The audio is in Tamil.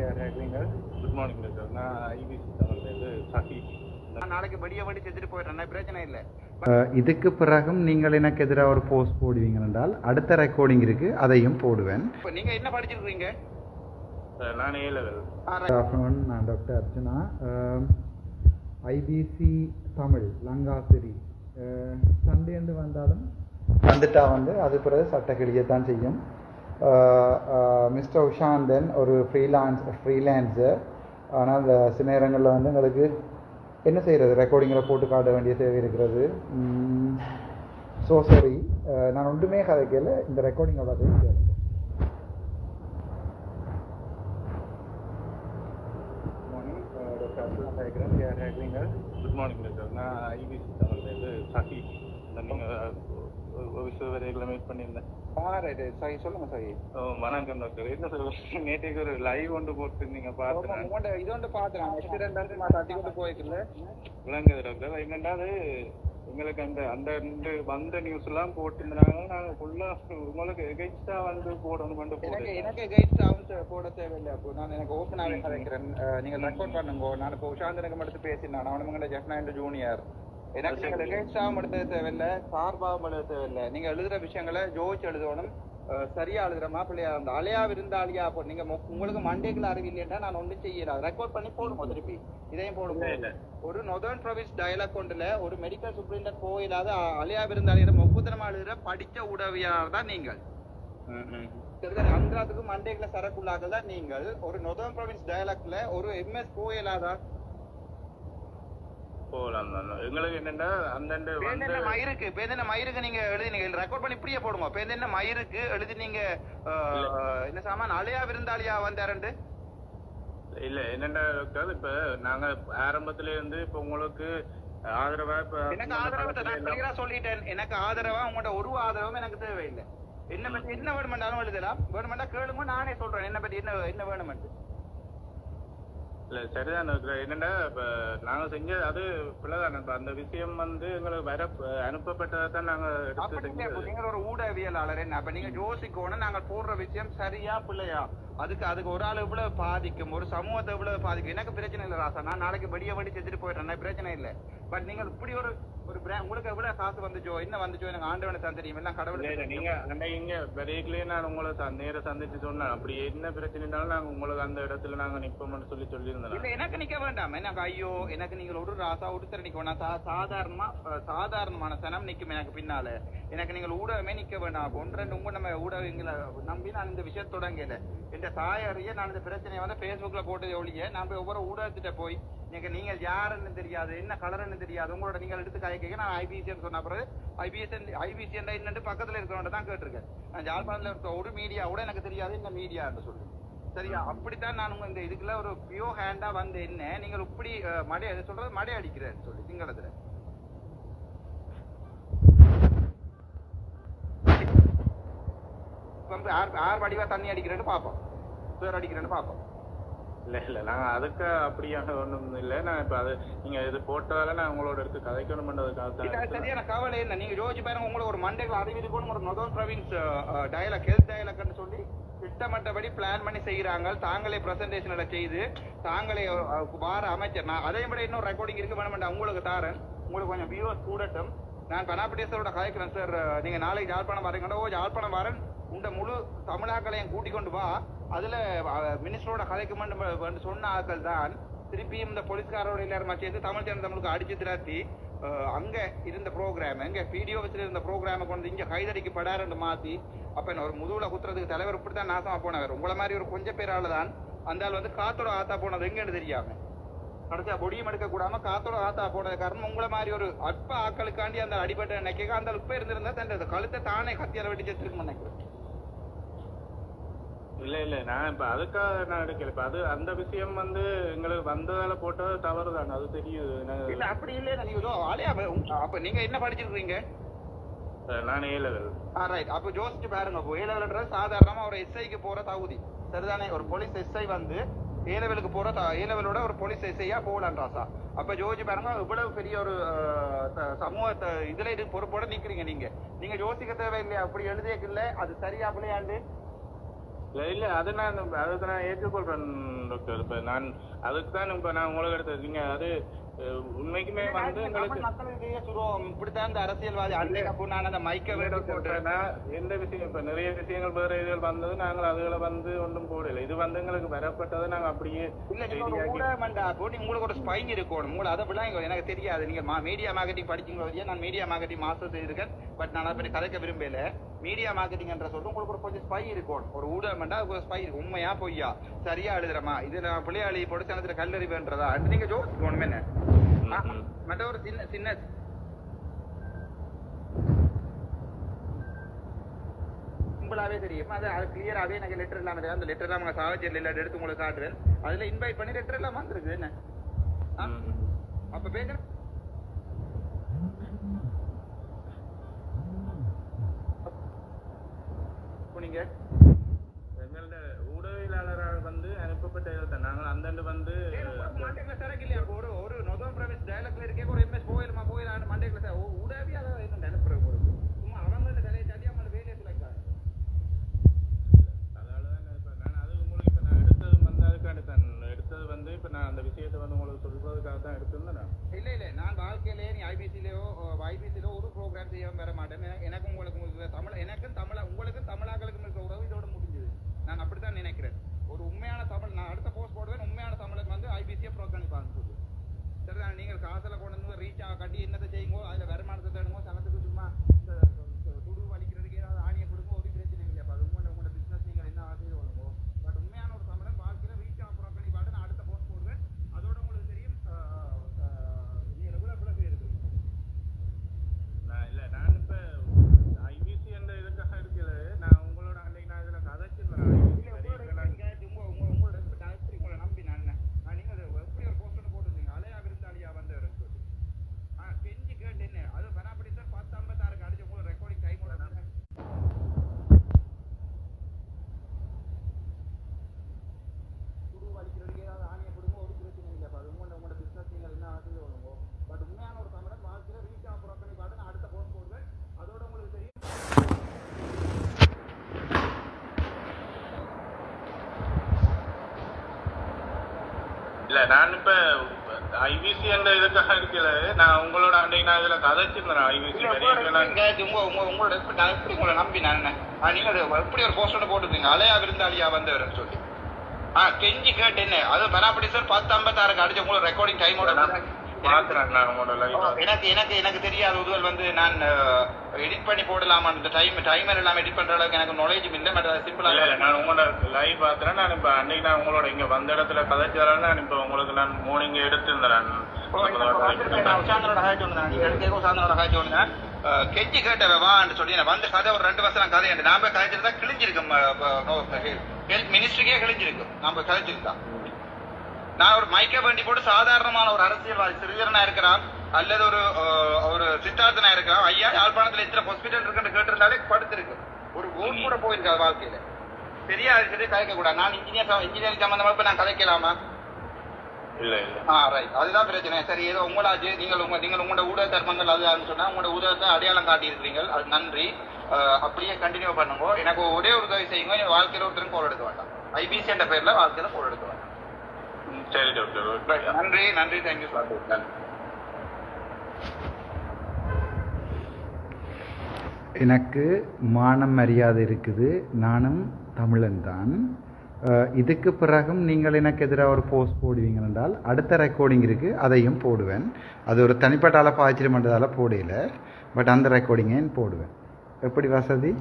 நீங்கள் குட் மார்னிங் சார் நான் ஐபிசி தமிழ்லேருந்து சசி. நான் நாளைக்கு படிய வண்டி செஞ்சுட்டு போயிடுறேன். பிரச்சனை இல்லை. இதுக்கு பிறகும் நீங்கள் எனக்கு எதிராக ஒரு போஸ்ட் போடுவீங்க என்றால் அடுத்த ரெக்கார்டிங் இருக்கு. அதையும் போடுவேன். இப்போ நீங்க என்ன படிச்சிருக்கீங்க சார் நான் ஏ லெவல் குட் ஆஃப்டர்நூன் நான் டாக்டர் அர்ச்சனா ஐபிசி தமிழ் லங்காசிரி. சண்டேண்டு வந்தாலும் வந்துட்டா வந்து அது பிறகு சட்டக்கிளியை தான் செய்யும். Uh, uh, மிஸ்டர் உஷாந்தன் ஒரு ஃப்ரீலான்ஸ் ஃப்ரீலான்ஸர் ஆனால் அந்த சில நேரங்களில் வந்து எங்களுக்கு என்ன செய்கிறது ரெக்கார்டிங்கில் போட்டு காட்ட வேண்டிய தேவை இருக்கிறது. ஸோ சரி uh, நான் ஒன்றுமே கதைக்கல. இந்த ரெக்கார்டிங்கோட கேளுங்க. மார்னிங் டாக்டர் அப்துல்லா கேட்குறேன் யார் குட் மார்னிங் சார் நான் ஐபிசி தமிழ்லேருந்து சசி நீங்கள் விஸ்வவரையில் மீட் பண்ணியிருந்தேன். சரி சொல்லுங்க சரி. வணக்கம் டாக்டர். என்ன சார் நேற்றுக்கு ஒரு லைவ் ஒன்று போட்டுருந்தீங்க பார்த்தேன் இது வந்து பார்த்துறேன். ஆக்சிடென்ட் வந்து நான் தட்டி கொண்டு போய்க்கல விளங்குது டாக்டர். எங்களுக்கு அந்த அந்த ரெண்டு வந்த நியூஸ் எல்லாம் போட்டுருந்தாங்க. நாங்கள் ஃபுல்லாக உங்களுக்கு வந்து போடணும் கொண்டு எனக்கு எனக்கு போட தேவையில்லை. அப்போ நான் எனக்கு ஓப்பனாகவே கதைக்கிறேன். அஹ், நீங்க ரெக்கார்ட் பண்ணுங்க. நான் இப்போ உஷாந்தனுக்கு மட்டும் பேசினேன் அவனுங்க ஜெஃப்னா ஜூனியர் எனக்கு நீங்கள் கைட்ஸாகவும் எடுத்தது தேவையில்லை சார்பாகவும் எழுத தேவையில்லை. நீங்க எழுதுற விஷயங்களை ஜோதிச்சு எழுதணும். சரியா எழுதுற மாப்பிள்ளையா அந்த அலையா விருந்தாளியா அப்போ நீங்க மொ- உங்களுக்கு மண்டேக்குள்ள அறிவில்லைன்னா நான் ஒன்றும் செய்யல. ரெக்கார்ட் பண்ணி போடுங்க திருப்பி. இதையும் போடுங்க. ஒரு நொதர்ன் ப்ரொவின்ஸ் டயலாக் கொண்டுல ஒரு மெடிக்கல் சூப்பரிண்டன்ட் போயில்லாத அ- அலையா விருந்தாளியிடம் ஒப்புதனமா எழுதுற படிச்ச உதவியாளர் தான் நீங்கள். அந்திராத்துக்கு மண்டேக்குள்ள சரக்குள்ளாக தான் நீங்கள். ஒரு நொதர்ன் ப்ரொவின்ஸ் டயலாக்ல ஒரு எம்எஸ் போயில்லாதா போகலாம் எங்களுக்கு என்னென்னா வந்து பேந்தென்ன மயிருக்கு பேந்தென்ன மயிருக்கு நீங்க எழுதினீங்க. ரெக்கார்ட் பண்ணி இப்படியே போடுங்க. பேந்தென்ன மயிருக்கு எழுதி நீங்க என்ன சாமான்? அலையா விருந்தாளியா வந்தாரண்டு இல்ல என்னென்ன டாக்டர் இப்ப நாங்க ஆரம்பத்துல இருந்து இப்ப உங்களுக்கு ஆதரவா இப்ப எனக்கு ஆதரவு சொல்லிட்டேன். எனக்கு ஆதரவா உங்களோட ஒரு ஆதரவும் எனக்கு தேவையில்லை. என்ன பத்தி என்ன வேணுமென்றாலும் எழுதலாம். வேணுமெண்டா கேளுங்க நானே சொல்றேன். என்ன பத்தி என்ன என்ன வேணுமென்று. இல்ல சரிதான் என்னன்னா இப்ப நாங்க செஞ்ச அது பிள்ளைதான் இப்ப அந்த விஷயம் வந்து எங்களுக்கு வர அனுப்பப்பட்டதை தான் நாங்க எடுத்து நீங்க ஒரு ஊடகவியலாளர் என்ன? அப்ப நீங்க யோசிக்கணும் நாங்க போடுற விஷயம் சரியா பிள்ளையா? அதுக்கு அதுக்கு ஒரு ஆள் எவ்வளவு பாதிக்கும்? ஒரு சமூகத்தை எவ்வளவு பாதிக்கும்? எனக்கு பிரச்சனை இல்லை ராசா. நான் நாளைக்கு வெடிய வெடி செஞ்சுட்டு போயிடுறேன் பிரச்சனை இல்லை. பட் நீங்க இப்படி ஒரு ஒரு brand- உங்களுக்கு எவ்வளவு காசு வந்துச்சோ என்ன வந்துச்சோ எனக்கு ஆண்டவனை தான் தெரியும்? எல்லாம் கடவுள் நீங்க இங்க வரையிலே நான் உங்களை நேர சந்திச்சு சொன்னேன். அப்படி என்ன பிரச்சனைனாலும் நாங்க உங்களுக்கு அந்த இடத்துல நாங்க நிப்போம்னு சொல்லி சொல்லியிருந்தேன் இல்ல எனக்கு நிக்க வேண்டாம். எனக்கு ஐயோ எனக்கு நீங்கள் ஒரு ராசா ஒருத்தர் நிக்க வேண்டாம் சாதாரணமா சாதாரணமான சனம் நிக்கும் எனக்கு பின்னால. எனக்கு நீங்கள் ஊடகமே நிக்க வேண்டாம். ஒன்று ரெண்டு உங்க நம்ம ஊடகங்களை நம்பி நான் இந்த விஷயம் தொடங்கல. என்ற தாயாரிய நான் இந்த பிரச்சனையை வந்து Facebookல போட்டதை ஒழிய நான் போய் ஒவ்வொரு ஊடகத்திட்ட போய் நீங்க நீங்கள் யாருன்னு தெரியாது. என்ன கலர்னு தெரியாது. உங்களோட நீங்கள் எடுத்து கலைக்க நான் ஐபிசின்னு சொன்ன பிறகு ஐபிஎஸ்என் ஐபிசிஎன் என்னன்னு பக்கத்துல இருக்கிறவங்க தான் கேட்டிருக்கேன். நான் ஜாழ்ப்பாணத்துல இருக்க ஒரு மீடியா கூட எனக்கு தெரியாது. இந்த மீடியான்னு சொல்லி சரியா? அப்படித்தான் நான் உங்க இந்த இதுக்குள்ள ஒரு பியோ ஹேண்டா வந்து என்ன நீங்கள் இப்படி மடை அது சொல்றது மடை அடிக்கிறேன்னு சொல்லி சிங்களத்துல. வந்து ஆர் ஆர் வடிவா தண்ணி அடிக்கிறேன்னு பார்ப்போம். சுவர் அடிக்கிறேன்னு பார்ப்போம். இல்ல இல்ல. நாங்க அதுக்கு அப்படியாக ஒண்ணும் இல்ல. நான் இப்ப அது நீங்க இது போட்டதால நான் உங்களோட எடுத்து கதைக்கணும்ன்றதுக்காக இது தான் சரியான கவலை என்ன நீங்க யோசிச்சு பாருங்க உங்களுக்கு ஒரு மண்டைகள் அறிவிக்கணும் ஒரு நொதல் ப்ரவின்ஸ் டயலாக் ஹெல்த் டயலாக்னு சொல்லி திட்டமிட்டபடி பிளான் பண்ணி செய்யறாங்க தாங்களே பிரசன்டேஷன்ல செய்து தாங்களே வார அமைச்சர். நான் அதை விட இன்னொரு ரெக்கார்டிங் இருக்கு வேணுமெண்டா உங்களுக்கு தாரேன். உங்களுக்கு கொஞ்சம் வியூவர்ஸ் கூடட்டும். நான் பனாபடேசரோட கலைக்கிறேன் சார் நீங்க நாளைக்கு யாழ்ப்பாணம் வரீங்களோ ஓ யாழ்ப்பாணம் வரேன். உண்ட முழு தமிழாக்களையும் கூட்டிக் கொண்டு வா. அதுல மினிஸ்டரோட கலைக்கு சொன்ன ஆட்கள் தான். திருப்பியும் இந்த போலீஸ்காரோட எல்லாரும் சேர்ந்து தமிழ் ஜன தமிழுக்கு அடிச்சு திராத்தி அங்க இருந்த ப்ரோக்ராம் எங்க பிடிஓ இருந்த ப்ரோக்ராமை கொண்டு இங்க கைதடிக்கு படாருன்னு மாத்தி அப்ப என்ன ஒரு முதுகுல குத்துறதுக்கு தலைவர் இப்படித்தான் நாசமா போனவர். உங்களை மாதிரி ஒரு கொஞ்சம் பேரால தான். அந்த ஆள் வந்து காத்தோட ஆத்தா போனது எங்கன்னு தெரியாம. கடைசியா பொடியும் எடுக்க கூடாம காத்தோட ஆத்தா போனது காரணம் உங்களை மாதிரி ஒரு அற்ப ஆக்களுக்காண்டி அந்த அடிபட்ட நினைக்க அந்த உப்ப இருந்திருந்தா தன் கழுத்தை தானே கத்தியால வெட்டி செத்துருக்கு நினைக்கிறேன். இல்ல இல்ல. நான் இப்ப அதுக்காக நான் எடுக்கல. இப்ப அது அந்த விஷயம் வந்து எங்களுக்கு வந்ததால போட்டது தவறு தான் அது தெரியுது. இல்ல அப்படி இல்ல. நீங்க ஏதோ ஆளையா அப்ப நீங்க என்ன படிச்சிருக்கீங்க? நான் ஏ லெவல் ஆ ரைட் அப்ப யோசிச்சு பாருங்க. இப்போ ஏ லெவல்ன்றது சாதாரணமா ஒரு எஸ்ஐக்கு போற தகுதி. சரிதானே? ஒரு போலீஸ் எஸ்ஐ வந்து ஏ லெவலுக்கு போற த- ஏ லெவலோட ஒரு போலீஸ் எஸ்ஐயா போகலாம் ராசா அப்ப யோசிச்சு பாருங்க. இவ்வளவு பெரிய ஒரு அஹ், த- சமூக த- இதுல இது பொறுப்போட நிக்கிறீங்க நீங்க. நீங்க யோசிக்க தேவையில்லையா? அப்படி எழுதியக்கு இல்ல. அது சரியா பிள்ளையாண்டு இல்ல இல்ல அது நான் அதுக்கு நான் ஏற்றுக்கொள்றேன் டாக்டர் இப்ப நான் அதுக்கு தான் இப்ப நான் உங்களுக்கு எடுத்தது நீங்க அது உண்மைக்குமே வந்து சுரோகம் இப்படித்தான் இந்த அரசியல்வாதி அன்றைக்கு அப்போ நான் அந்த மைக்க வேட போட்டு நான் எந்த விஷயம் இப்ப நிறைய விஷயங்கள் வேற இதுகள் வந்தது. நாங்கள் அதுகளை வந்து ஒன்றும் போடல. இது வந்து எங்களுக்கு வரப்பட்டதை நாங்க அப்படியே போட்டு உங்களுக்கு ஒரு ஸ்பைன் இருக்கணும். உங்களை அதை விட எனக்கு தெரியாது. நீங்க மீடியா மார்க்கெட்டிங் படிச்சீங்களோ இல்லையா நான் மீடியா மார்க்கெட்டிங் மாஸ்டர் செய்திருக்கேன். பட் நான் அதை பற்றி கதைக்க விரும்பல. மீடியா மார்க்கெட்டிங் என்ற சொல்றது உங்களுக்கு ஒரு கொஞ்சம் ஸ்பை இருக்கணும் ஒரு அதுக்கு ஒரு ஸ்பை இருக்கு உண்மையா பொய்யா? சரியா எழுதுறமா இது நான் பிள்ளையாளி போட்டு சனத்துல கல்லறிவுன்றதா? நீங்க ஜோசிக்கணும் என்ன. மற்ற ஒரு சின்ன சின்ன சிம்பிளாவே தெரியும். அது அது கிளியராவே எனக்கு லெட்டர் இல்லாம தெரியும். அந்த லெட்டர் எல்லாம் சாவச்சேரியில் இல்லாத எடுத்து உங்களுக்கு காட்டுறேன். அதுல இன்வைட் பண்ணி லெட்டர் எல்லாம் வந்திருக்கு என்ன. அப்ப பேசுறேன். நீங்க? ஊடகவியலாளரால் வந்து அனுப்பப்பட்ட இதை நாங்கள் அந்தண்டு வந்து ஒரு ஒரு நொதம் பிரவேஷ் டயலாக்ல இருக்கே ஒரு எம்எஸ் போயிலுமா போயிலான்னு மண்டேக்குள்ள சார் என்ன ஒரு சும்மா அவங்க தலையை தள்ளி அவங்க வேலையை அதனால தான் இப்ப நான் அது உங்களுக்கு இப்ப நான் எடுத்தது வந்து அதுக்காண்டி தான் எடுத்தது வந்து இப்ப நான் அந்த விஷயத்தை வந்து உங்களுக்கு சொல்றதுக்காக தான் எடுத்திருந்தேன். இல்ல இல்ல. நான் வாழ்க்கையிலே நீ ஐபிசிலயோ ஐபிசிலோ ஒரு ப்ரோக்ராம் செய்ய வர மாட்டேன் எனக்கு- எனக்கும் உங்களுக்கும் இருக்கிற தமிழ் எனக்கும் தமிழ உங்களுக்கும் தமிழாக்களுக்கும் இருக்கிற உறவு இதோட முடிஞ்சது நான் அப்படித்தான் நினைக்கிறேன் ஒரு உண்மையான தமிழ் நான் அடுத்த போஸ்ட் போடுவேன் உண்மையான தமிழுக்கு வந்து ஐபிசியை புறக்கணிப்பாங்க சொல்லி சரிதான் நீங்கள் காசுல கொண்டு வந்து ரீச் ஆக கட்டி என்னத்தை செய்யுங்கோ அதுல வருமானத்தை தேடுங்கோ சனத்துக்கு சும்மா இந்த துடு வலிக்கிறதுக்கு ஏதாவது ஆணியை கொடுங்க ஒரு பிரச்சனை இல்லை அப்ப அது உங்களோட உங்களோட பிசினஸ் நீங்கள் என்ன செய்து கொள்ளுங்கோ பட் உண்மையான ஒரு தமிழன் வாழ்க்கையில ரீச் ஆக புறக்கணி பாட்டு நான் அடுத்த போஸ்ட் போடுவேன் அதோட உங்களுக்கு தெரியும் அஹ், அஹ், நீங்க ரெகுலர் பிளஸ் இருக்கு நான் இல்ல நான் இப்ப ஐபிசி என்ற இதுக்காக இருக்கல நான் உங்களோட அன்னைக்கு நான் இதுல கதைச்சிருந்தேன் இல்ல, உங்களோட நீங்க உங்க- உங்க- உங்களோட இப்ப நான் எப்படி உங்களை நம்பி நான் என்ன? நான் நீங்க அது எப்படி ஒரு post ஒண்ணு போட்டிருந்தீங்க, அலையா விருந்தாளியா வந்தவர்னு சொல்லி. ஆ, கெஞ்சி கேட்டு என்ன? அது பராபடி சார் 10:56 அடிச்சு உங்களோட recording time ஓட நான் குரு வலிக்கிறதுக்கு ஏதாவது ஆணியை கொடுங்க, ஒரு பிரச்சனையும் இல்லை. அப்ப அது உங்களோட- உங்களோட business நீங்கள் என்ன ஆகுது சொல்லுங்க. But உண்மையான ஒரு தமிழன் வாழ்க்கையில reach ஆக புறக்கணி பாட்டு நான் அடுத்த post போடுவேன். அதோட உங்களுக்கு தெரியும் இல்ல நான் இப்ப ஐபிசி என்ற இதுக்காக இருக்கல. நான் உங்களோட அன்னைக்கு நான் இதுல கதைச்சிருந்தேன் ஐபிசி உங்களோட எப்படி- நான் எப்படி உங்களை நம்பி நான் நீங்க எப்படி ஒரு போஸ்ட் ஒன்று போட்டிருந்தீங்க? அலையா விருந்தாளியா வந்தவர்னு சொல்லி ஆ கெஞ்சி கேட்டு என்ன? அது பராபடி சார் பத்து ஐம்பத்தாறுக்கு அடிச்ச உங்களோட ரெக்கார்டிங் டைமோட நான் எனக்கு எனக்கு எனக்கு தெரியாத. உதவல் வந்து நான் எடிட் பண்ணி போடலாமா? அந்த டைம் டைமர் எல்லாம் எடிட் பண்ற அளவுக்கு எனக்கு நாலேஜ் இல்லை பட் சிம்பிளா இல்ல இல்ல நான் உங்களோட லைவ் பாக்குறேன். நான் இப்ப அன்னைக்கு நான் உங்களோட இங்க வந்த இடத்துல கதைச்சாலும் நான் இப்ப உங்களுக்கு நான் மார்னிங் எடுத்திருந்தேன் நான் உசாந்தனோட ஹாய்ச்சி ஒன்று நீங்க எடுத்து உசாந்தனோட ஹாய்ச்சி ஒன்று கெஞ்சி சொல்லி நான் வந்து கதை ஒரு ரெண்டு வருஷம் கதை எனக்கு நாம கதைச்சிருந்தா கிழிஞ்சிருக்கும் மினிஸ்ட்ரிக்கே கிழிஞ்சிருக்கும். நாம கதைச்சிருந்தா. நான் ஒரு மைக்க வேண்டி போட்டு சாதாரணமான ஒரு அரசியல்வாதி சிறிதரனா இருக்கிறான் அல்லது ஒரு ஒரு சித்தார்த்தனா இருக்கிறான். ஐயா யாழ்ப்பாணத்துல எத்தனை ஹாஸ்பிட்டல் இருக்குன்னு கேட்டிருந்தாலே படுத்திருக்கு. ஒரு ஓட் கூட போயிருக்காது வாழ்க்கையில. தெரியாது சரி கதைக்க கூடாது நான் இன்ஜினியர் இன்ஜினியரிங் சம்பந்தமா இப்ப நான் கதைக்கலாமா? இல்ல இல்ல. ஆ ரைட் அதுதான் பிரச்சனை. சரி ஏதோ உங்களாச்சு நீங்கள் உங்க நீங்கள் உங்களோட ஊடக தர்மங்கள் அதுன்னு சொன்னா உங்களோட ஊடகத்தை அடையாளம் காட்டியிருக்கிறீங்க அது நன்றி. அப்படியே கண்டினியூ பண்ணுங்க. எனக்கு ஒரே ஒரு உதவி செய்யுங்க. என் வாழ்க்கையில ஒருத்தரும் கோல் எடுக்க வேண்டாம். ஐபிசி என்ற பேர்ல வாழ்க்கையில கோல் எடுக்க சரி டாக்டர். நன்றி நன்றி. தேங்க்யூ சார் நன்றி. எனக்கு மானம் மரியாதை இருக்குது. நானும் தமிழன் தான். இதுக்கு பிறகும் நீங்கள் எனக்கு எதிராக ஒரு போஸ்ட் போடுவீங்க என்றால் அடுத்த ரெக்கார்டிங் இருக்குது அதையும் போடுவேன். அது ஒரு தனிப்பட்ட அளவு ஆச்சரியம் பண்ணுறதால போடையில பட் அந்த ரெக்கார்டிங்கையும் போடுவேன்? எப்படி வசதி?